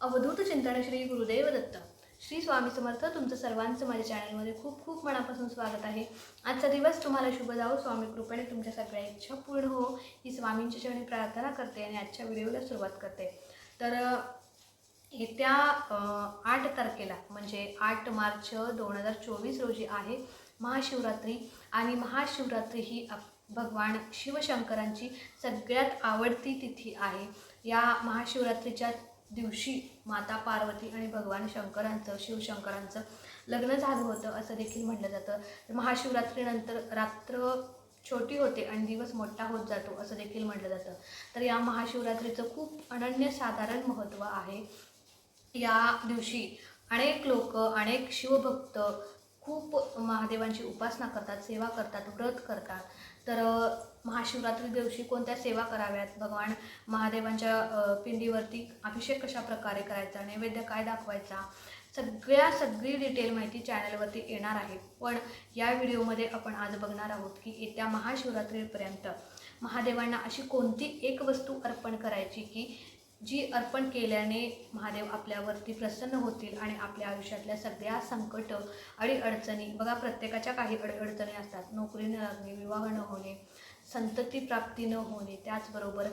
अवधूत चिंतन श्री गुरुदेव दत्त श्री स्वामी समर्थ तुमचं सर्वांचं माझ्या चॅनलमध्ये खूप खूप मनापासून स्वागत आहे. आजचा दिवस तुम्हाला शुभ जावो. स्वामी कृपेने तुमच्या सगळ्या इच्छा पूर्ण हो. ही स्वामींच्या चरणी प्रार्थना करते आणि आजच्या व्हिडिओला सुरुवात करते. तर येत्या आठ तारखेला म्हणजे आठ मार्च दोन हजार चोवीस रोजी आहे महाशिवरात्री. आणि महाशिवरात्री ही आप भगवान शिवशंकरांची सगळ्यात आवडती तिथी आहे. या महाशिवरात्रीच्या दिवशी माता पार्वती आणि भगवान शंकरांचं शिवशंकरांचं लग्न झालं होतं असं देखील म्हटलं जातं. महाशिवरात्रीनंतर रात्र छोटी होते आणि दिवस मोठा होत जातो असं देखील म्हटलं जातं. तर या महाशिवरात्रीचं खूप अनन्यसाधारण महत्त्व आहे. या दिवशी अनेक लोक अनेक शिवभक्त खूप महादेवांची उपासना करतात सेवा करतात व्रत करतात. तर महाशिवरात्री दिवशी कोणत्या सेवा कराव्यात? भगवान महादेवांच्या पिंडीवरती अभिषेक कशा प्रकारे करायचा? नैवेद्य काय दाखवायचा? सगळ्या सगळी डिटेल माहिती चॅनलवरती येणार आहे. पण या व्हिडिओमध्ये आपण आज बघणार आहोत की येत्या महाशिवरात्रीपर्यंत महादेवांना अशी कोणती एक वस्तू अर्पण करायची की जी अर्पण केल्याने महादेव आपल्यावरती प्रसन्न होतील आणि आपल्या आयुष्यातल्या सगळ्या संकट अडीअडचणी बघा प्रत्येकाच्या काही अडीअडचणी असतात. नोकरी न लागणे विवाह न होणे संतती प्राप्ती न होणे त्याचबरोबर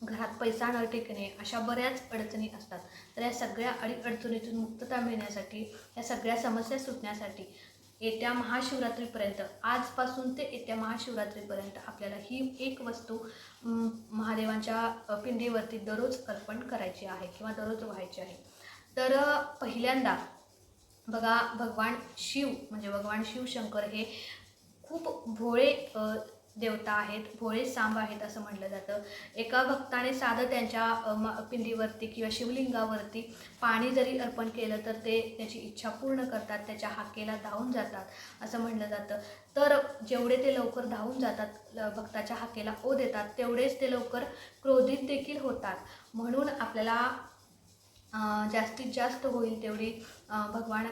घरात पैसा न टिकणे अशा बऱ्याच अडचणी असतात. तर या सगळ्या अडीअडचणीतून मुक्तता मिळण्यासाठी या सगळ्या समस्या सुटण्यासाठी येत्या महाशिवरात्रीपर्यंत आजपासून ते येत्या महाशिवरात्रीपर्यंत आपल्याला ही एक वस्तू महादेवांच्या पिंडीवरती दररोज अर्पण करायची आहे किंवा दररोज व्हायची आहे. तर पहिल्यांदा बघा भगवान शिव म्हणजे भगवान शिवशंकर हे खूप भोळे देवता आहेत भोळे सांब आहेत असं म्हटलं जातं. एका भक्ताने साधं त्यांच्या म- पिंडीवरती किंवा शिवलिंगावरती पाणी जरी अर्पण केलं तर ते त्याची इच्छा पूर्ण करतात त्याच्या हाकेला धावून जातात असं म्हटलं जातं. तर जेवढे ते लवकर धावून जातात भक्ताच्या हाकेला ओ देतात तेवढेच ते लवकर क्रोधित देखील होतात. म्हणून आपल्याला जास्तीत जास्त होईल तेवढी भगवान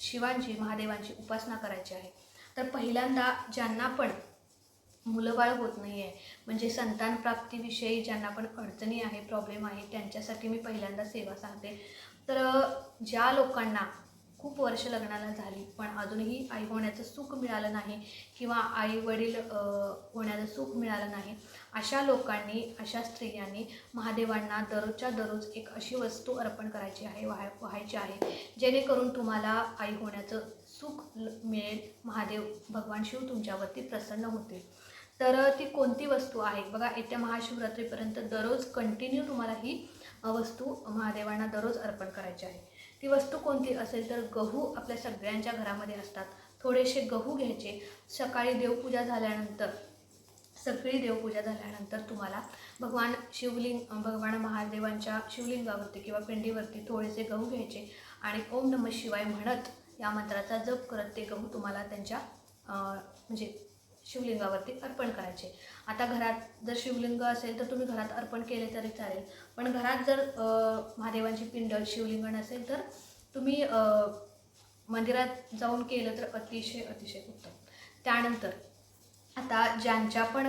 शिवांची महादेवांची उपासना करायची आहे. तर पहिल्यांदा ज्यांना पण मुलंबाळ होत नाही आहे म्हणजे संतान प्राप्तीविषयी ज्यांना पण अडचणी आहे प्रॉब्लेम आहे त्यांच्यासाठी मी पहिल्यांदा सेवा सांगते. तर ज्या लोकांना खूप वर्ष लग्नाला झाली पण अजूनही आई होण्याचं सुख मिळालं नाही किंवा आई वडील होण्याचं सुख मिळालं नाही अशा लोकांनी अशा स्त्रियांनी महादेवांना दररोजच्या दररोज एक अशी वस्तू अर्पण करायची आहे वाह व्हायची आहे जेणेकरून तुम्हाला आई होण्याचं सुख ल- मिळेल. महादेव भगवान शिव तुमच्यावरती प्रसन्न होतील. तर ती कोणती वस्तू आहे? बघा येत्या महाशिवरात्रीपर्यंत दररोज कंटिन्यू तुम्हाला ही वस्तू महादेवांना दररोज अर्पण करायची आहे. ती वस्तू कोणती असेल तर गहू आपल्या सगळ्यांच्या घरामध्ये असतात. थोडेसे गहू घ्यायचे. सकाळी देवपूजा झाल्यानंतर सगळी देवपूजा झाल्यानंतर तुम्हाला भगवान शिवलिंग भगवान महादेवांच्या शिवलिंगावरती किंवा पिंडीवरती थोडेसे गहू घ्यायचे आणि ओम नम शिवाय म्हणत या मंत्राचा जप करत ते गहू तुम्हाला त्यांच्या म्हणजे शिवलिंगावरती अर्पण करायचे. आता घरात जर शिवलिंग असेल तर तुम्ही घरात अर्पण केले तरी चालेल. पण घरात जर महादेवांची पिंड शिवलिंग नसेल तर तुम्ही मंदिरात जाऊन केलं तर अतिशय अतिशय उत्तम. त्यानंतर आता ज्यांच्या पण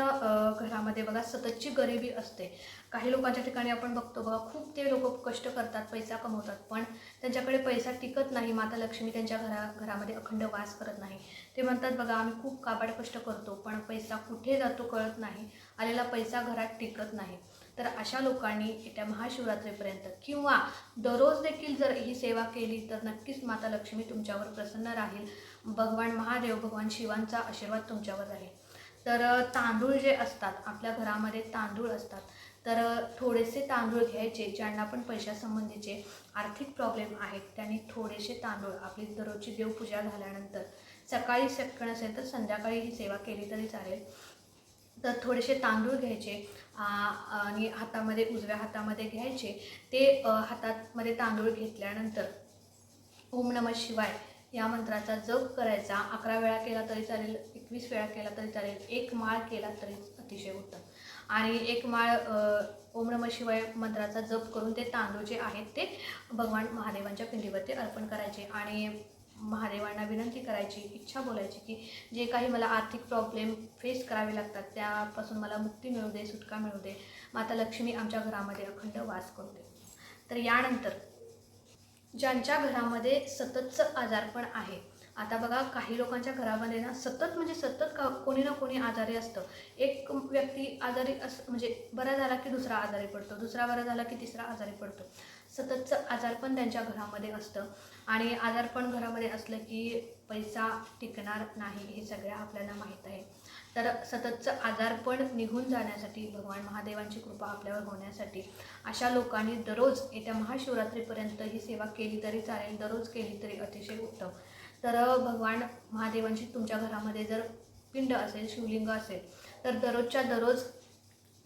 घरामध्ये बघा सततची गरिबी असते काही लोकांच्या ठिकाणी आपण बघतो बघा खूप ते लोक कष्ट करतात पैसा कमवतात पण त्यांच्याकडे पैसा टिकत नाही. माता लक्ष्मी त्यांच्या घरा घरामध्ये अखंड वास करत नाही. ते म्हणतात बघा आम्ही खूप काबाड कष्ट करतो पण पैसा कुठे जातो कळत नाही. आलेला पैसा घरात टिकत नाही. तर अशा लोकांनी येत्या महाशिवरात्रीपर्यंत किंवा दररोज देखील जर ही सेवा केली तर नक्कीच माता लक्ष्मी तुमच्यावर प्रसन्न राहील. भगवान महादेव भगवान शिवांचा आशीर्वाद तुमच्यावर राहील. तर तांदूळ जे असतात आपल्या घरामध्ये तांदूळ असतात तर थोडेसे तांदूळ घ्यायचे ज्यांना पण पैशासंबंधीचे आर्थिक प्रॉब्लेम आहेत त्यांनी थोडेसे तांदूळ आपली दररोजची देवपूजा झाल्यानंतर सकाळी शक्य नसेल तर संध्याकाळी ही सेवा केली तरी चालेल. तर थोडेसे तांदूळ घ्यायचे आणि हातामध्ये उजव्या हातामध्ये घ्यायचे. ते हातामध्ये तांदूळ घेतल्यानंतर ओम नमः शिवाय या मंत्राचा जप करायचा. अकरा वेळा केला तरी चालेल एकवीस वेळा केला तरी चालेल एक माळ केला तरी अतिशय उत्तम. आणि एक माळ अ, ओम शिवाय मंत्राचा जप करून ते तांदूळ जे आहेत ते भगवान महादेवांच्या पिंडीवरती अर्पण करायचे. आणि महादेवांना विनंती करायची इच्छा बोलायची की जे काही मला आर्थिक प्रॉब्लेम फेस करावे लागतात त्यापासून मला मुक्ती मिळू दे सुटका मिळू दे. माता लक्ष्मी आमच्या घरामध्ये अखंड वास करू दे. तर यानंतर ज्यांच्या घरामध्ये सततचं आजारपण आहे आता बघा काही लोकांच्या घरामध्ये ना सतत म्हणजे सतत का कोणी ना कोणी आजारी असतं. एक व्यक्ती आजारी अस म्हणजे बरा झाला की दुसरा आजारी पडतो. दुसरा बरा झाला की तिसरा आजारी पडतो. सततचं आजारपण त्यांच्या घरामध्ये असतं. आणि आजारपण घरामध्ये असलं की पैसा टिकणार नाही हे सगळं आपल्याला माहीत आहे. तर सततचं आजारपण निघून जाण्यासाठी भगवान महादेवांची कृपा आपल्यावर होण्यासाठी अशा लोकांनी दररोज येत्या महाशिवरात्रीपर्यंत ही सेवा केली तरी चालेल दररोज केली तरी अतिशय उत्तम. तर भगवान महादेवांची तुमच्या घरामध्ये जर पिंड असेल शिवलिंग असेल तर दररोजच्या दररोज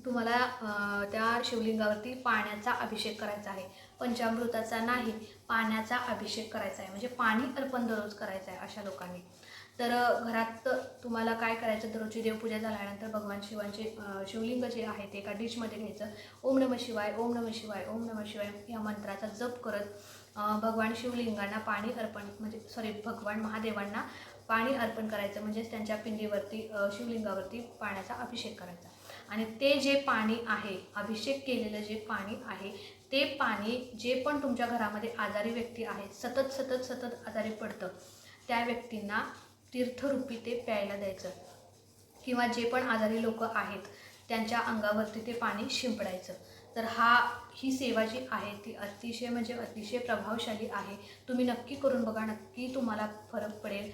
तुम्हाला त्या शिवलिंगावरती पाण्याचा अभिषेक करायचा आहे. पंचामृताचा नाही पाण्याचा अभिषेक करायचा आहे. म्हणजे पाणी अर्पण दररोज करायचं आहे अशा लोकांनी. तर घरात तुम्हाला काय करायचं? दररोजची देवपूजा झाल्यानंतर भगवान शिवांचे शिवलिंग जे आहे ते एका डिशमध्ये घ्यायचं. ओम नम शिवाय ओम नम शिवाय ओम नम शिवाय या मंत्राचा जप करत भगवान शिवलिंगांना पाणी अर्पण म्हणजे सॉरी भगवान महादेवांना पाणी अर्पण करायचं. म्हणजेच त्यांच्या पिंडीवरती शिवलिंगावरती पाण्याचा अभिषेक करायचा. आणि ते जे पाणी आहे अभिषेक केलेलं जे पाणी आहे ते पाणी जे पण तुमच्या घरामध्ये आजारी व्यक्ती आहेत सतत सतत सतत आजारी पडतं त्या व्यक्तींना तीर्थरूपी ते प्यायला द्यायचं. किंवा जे पण आजारी लोक आहेत त्यांच्या अंगावरती ते पाणी शिंपडायचं. तर हा ही सेवा जी आहे ती अतिशय म्हणजे अतिशय प्रभावशाली आहे. तुम्ही नक्की करून बघा नक्की तुम्हाला फरक पडेल.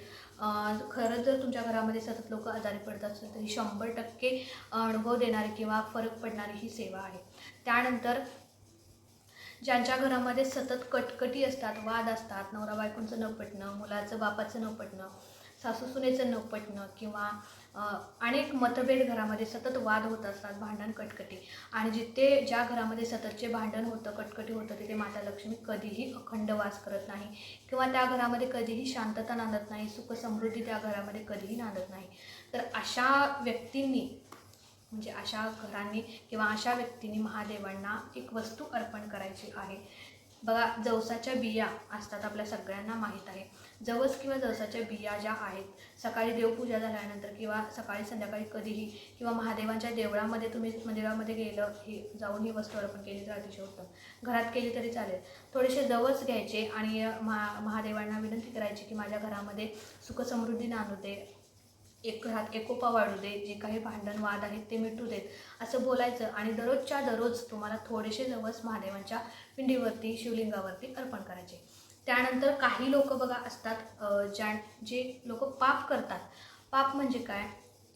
खरंच जर तुमच्या घरामध्ये सतत लोक आजारी पडत असेल तर ही शंभर टक्के अनुभव देणारी किंवा फरक पडणारी ही सेवा आहे. त्यानंतर ज्यांच्या घरामध्ये सतत कटकटी असतात वाद असतात नवरा बायकोंचं न पटणं मुलाचं बापाचं न पटणं सासूसुनेचं न पटणं किंवा अनेक मतभेद घरामध्ये सतत वाद होत असतात भांडण कटकटी. आणि जिथे ज्या घरामध्ये सततचे भांडण होतं कटकटी होतं तिथे माता लक्ष्मी कधीही अखंड वास करत नाही. किंवा त्या घरामध्ये कधीही शांतता नांदत नाही सुख समृद्धी त्या घरामध्ये कधीही नांदत नाही. तर अशा व्यक्तींनी म्हणजे अशा घरांनी किंवा अशा व्यक्तींनी महादेवांना एक वस्तू अर्पण करायची आहे. बघा जवसाच्या बिया असतात आपल्या सगळ्यांना माहीत आहे. जवस किंवा जवसाच्या बिया ज्या आहेत सकाळी देवपूजा झाल्यानंतर किंवा सकाळी संध्याकाळी कधीही किंवा महादेवांच्या देवळामध्ये तुम्ही मंदिरामध्ये गेलं हे जाऊन ही वस्तू अर्पण केली तर अतिशय उत्तम. घरात केली तरी चालेल. थोडेसे जवस घ्यायचे आणि महा महादेवांना विनंती करायची की माझ्या घरामध्ये सुखसमृद्धी नांदू दे. एक घरात एकोपा वाढू दे जे काही भांडण वाद आहेत ते मिटू देत. असं बोलायचं आणि दररोजच्या दररोज तुम्हाला थोडेसे जवस महादेवांच्या पिंडीवरती शिवलिंगावरती अर्पण करायचे. त्यानंतर काही लोक बघा असतात ज्या जे लोक पाप करतात. पाप म्हणजे काय?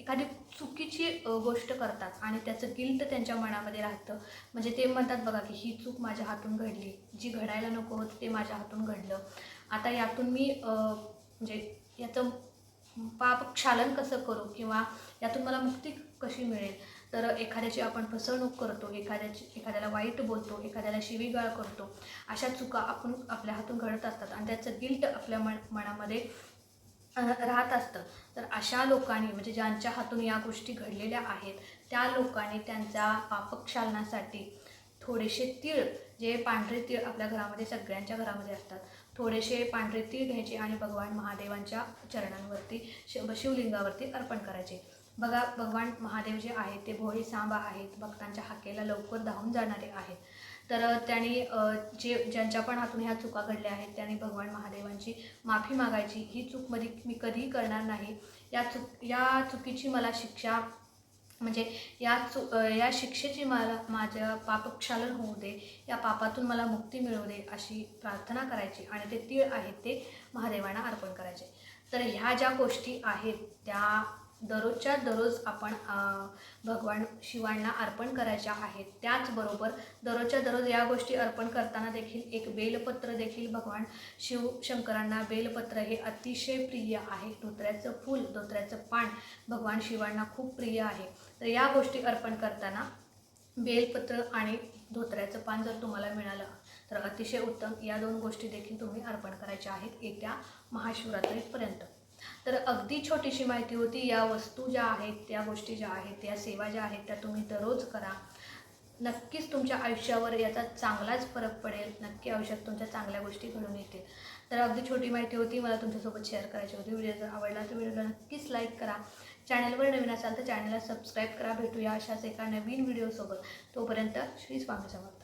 एखादी चुकीची गोष्ट करतात आणि त्याचं गिल्ट त्यांच्या मनामध्ये राहतं. म्हणजे ते म्हणतात बघा की ही चूक माझ्या हातून घडली. जी घडायला नको होती ते माझ्या हातून घडलं. आता यातून मी म्हणजे याचं पाप क्षालन कसं करू किंवा यातून मला मुक्ती कशी मिळेल? तर एखाद्याची आपण फसवणूक करतो एखाद्याची एखाद्याला वाईट बोलतो एखाद्याला शिवीगाळ करतो अशा चुका आपण आपल्या हातून घडत असतात आणि त्याचं गिल्ट आपल्या मन मनामध्ये राहत असतं. तर अशा लोकांनी म्हणजे ज्यांच्या हातून या गोष्टी घडलेल्या आहेत त्या लोकांनी त्यांचा पापक्षालनासाठी थोडेसे तीळ जे पांढरे तीळ आपल्या घरामध्ये सगळ्यांच्या घरामध्ये असतात थोडेसे पांढरे तीळ घ्यायचे आणि भगवान महादेवांच्या चरणांवरती शिव शिवलिंगावरती अर्पण करायचे. बघा भगवान महादेव जे आहेत ते भोळी सांबा आहेत भक्तांच्या हाकेला लवकर धावून जाणारे आहेत. तर त्यांनी जे ज्यांच्या पण हातून ह्या चुका घडल्या आहेत त्यांनी भगवान महादेवांची माफी मागायची. ही चूकमध्ये मी कधीही करणार नाही. या चुक या चुकीची मला शिक्षा म्हणजे या चु या शिक्षेची मला माझ्या पापक्षालन होऊ दे या पापातून मला मुक्ती मिळू दे अशी प्रार्थना करायची आणि ते तीळ आहेत ते महादेवांना अर्पण करायचे. तर ह्या ज्या गोष्टी आहेत त्या दररोजच्या दररोज आपण भगवान शिवांना अर्पण करायच्या आहेत. त्याचबरोबर दररोजच्या दररोज या गोष्टी अर्पण करताना देखील एक बेलपत्र देखील भगवान शिव शंकरांना बेलपत्र हे अतिशय प्रिय आहे. धोत्र्याचं फूल धोत्र्याचं पान भगवान शिवांना खूप प्रिय आहे. तर या गोष्टी अर्पण करताना बेलपत्र आणि धोत्र्याचं पान जर तुम्हाला मिळालं तर अतिशय उत्तम या दोन गोष्टी देखील तुम्ही अर्पण करायच्या आहेत येत्या महाशिवरात्रीपर्यंत. तर अगदी छोटीशी माहिती होती या वस्तू ज्या आहेत त्या गोष्टी ज्या आहेत त्या सेवा ज्या आहेत त्या तुम्ही दररोज करा. नक्कीच तुमच्या आयुष्यावर याचा चांगलाच फरक पडेल. नक्की आयुष्यात तुमच्या चांगल्या गोष्टी घडून येतील. तर अगदी छोटी माहिती होती मला तुमच्यासोबत शेअर करायची होती. व्हिडिओ जर आवडला तर व्हिडिओला नक्कीच लाईक करा. चॅनलवर नवीन असाल तर चॅनलला सबस्क्राईब करा. भेटूया अशाच एका नवीन व्हिडिओसोबत. तोपर्यंत श्री स्वामी समर्थ.